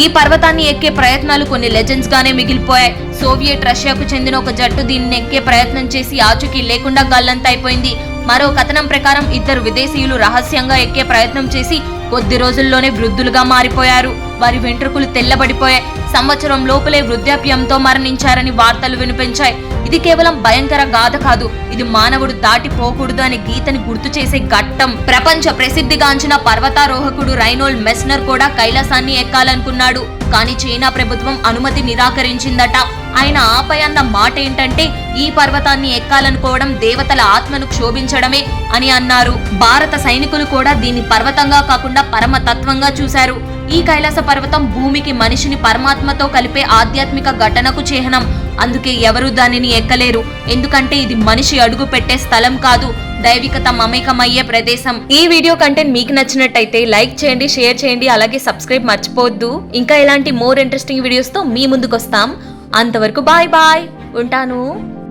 ఈ పర్వతాన్ని ఎక్కే ప్రయత్నాలు కొన్ని లెజెండ్స్ గానే మిగిలిపోయాయి. సోవియట్ రష్యాకు చెందిన ఒక జట్టు దీన్ని ఎక్కే ప్రయత్నం చేసి ఆచూకీ లేకుండా గల్లంతైపోయింది మరో కథనం ప్రకారం ఇద్దరు విదేశీయులు రహస్యంగా ఎక్కే ప్రయత్నం చేసి కొద్ది రోజుల్లోనే వృద్ధులుగా మారిపోయారు. వారి వెంట్రుకలు తెల్లబడిపోయాయి. సంవత్సరం లోపలే వృద్ధాప్యంతో మరణించారని వార్తలు వినిపించాయి. ఇది కేవలం భయంకర గాథ కాదు. ఇది మానవుడు దాటిపోకూడదు అనే గీతని గుర్తు చేసే ఘట్టం. ప్రపంచ ప్రసిద్ధిగాంచిన పర్వతారోహకుడు రైనోల్ మెస్నర్ కూడా కైలాసాన్ని ఎక్కాలనుకున్నాడు. కానీ చైనా ప్రభుత్వం అనుమతి నిరాకరించిందట. ఆయన ఆపై అన్న మాట ఏంటంటే ఈ పర్వతాన్ని ఎక్కాలనుకోవడం దేవతల ఆత్మను క్షోభించడమే అని అన్నారు. భారత సైనికులు కూడా దీన్ని పర్వతంగా కాకుండా పరమ పరమతత్వంగా చూశారు. ఈ కైలాస పర్వతం భూమికి మనిషిని పరమాత్మతో కలిపే ఆధ్యాత్మిక ఘటనకు చిహ్నం. అందుకే ఎవరు దానిని ఎక్కలేరు. ఎందుకంటే ఇది మనిషి అడుగు పెట్టే స్థలం కాదు. దైవికత మమేకమయ్యే ప్రదేశం. ఈ వీడియో కంటెంట్ మీకు నచ్చినట్టయితే లైక్ చేయండి షేర్ చేయండి అలాగే సబ్స్క్రైబ్ మర్చిపోవద్దు. ఇంకా ఇలాంటి మోర్ ఇంట్రెస్టింగ్ వీడియోస్తో మీ ముందుకు వస్తాం అంతవరకు బాయ్ బాయ్. ఉంటాను.